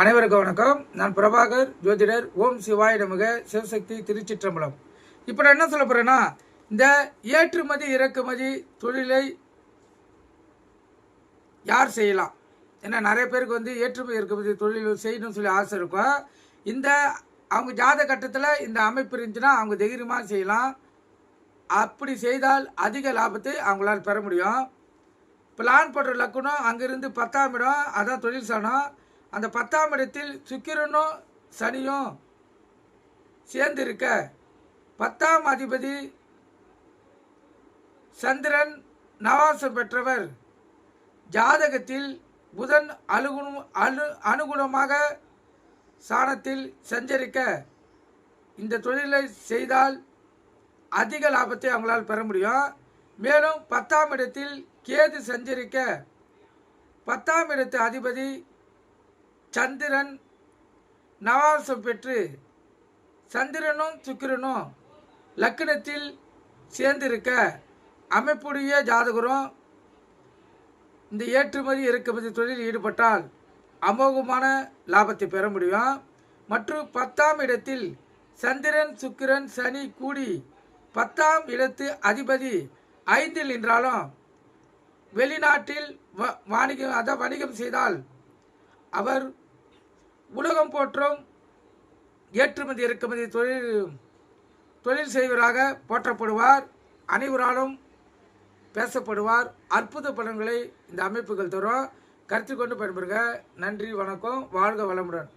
அனைவருக்கும் வணக்கம். நான் பிரபாகர் ஜோதிடர் ஓம் சிவாய நமக சிவசக்தி திருச்சிற்றம்பலம். இப்போ நான் என்ன சொல்ல போகிறேன்னா இந்த ஏற்றுமதி இறக்குமதி தொழிலை யார் செய்யலாம்? ஏன்னா நிறைய பேருக்கு வந்து ஏற்றுமதி இறக்குமதி தொழில் செய்யணும்னு சொல்லி ஆசை இருக்கும். இந்த அவங்க ஜாத கட்டத்தில் இந்த அமைப்பு இருந்துச்சுன்னா அவங்க தைரியமாக செய்யலாம். அப்படி செய்தால் அதிக லாபத்தை அவங்களால் பெற முடியும். பிளான் போடுற லக்குனம் அங்கேருந்து பத்தாம் இடம் அதான் தொழில் சாணம். அந்த பத்தாம் இடத்தில் சுக்கிரனும் சனியும் சேர்ந்து இருக்க பத்தாம் அதிபதி சந்திரன் நவாசம் பெற்றவர். ஜாதகத்தில் புதன் அலுகுணம் அனு அனுகுணமாக சாணத்தில் சஞ்சரிக்க இந்த தொழிலை செய்தால் அதிக லாபத்தை அவங்களால் பெற முடியும். மேலும் பத்தாம் இடத்தில் கேது சஞ்சரிக்க பத்தாம் இடத்து அதிபதி சந்திரன் நவாசம் பெற்று சந்திரனும் சுக்கிரனும் லக்னத்தில் சேர்ந்திருக்க அமைப்புடைய ஜாதகரும் இந்த ஏற்றுமதி இறக்குமதி தொழில் ஈடுபட்டால் அமோகமான லாபத்தை பெற முடியும். மற்றும் பத்தாம் இடத்தில் சந்திரன் சுக்கிரன் சனி கூடி பத்தாம் இடத்து அதிபதி ஐந்தில் நின்றாலும் வெளிநாட்டில் வ- வாணிகம் அதான் வணிகம் செய்தால் அவர் உலகம் போற்றும் ஏற்றுமதி இறக்குமதி தொழில் தொழில் செய்வராக போற்றப்படுவார். அனைவராலும் பேசப்படுவார். அற்புத படங்களை இந்த அமைப்புகள் தரும். கருத்து கொண்டு பயன்பெறுக. நன்றி வணக்கம். வாழ்க வளமுடன்.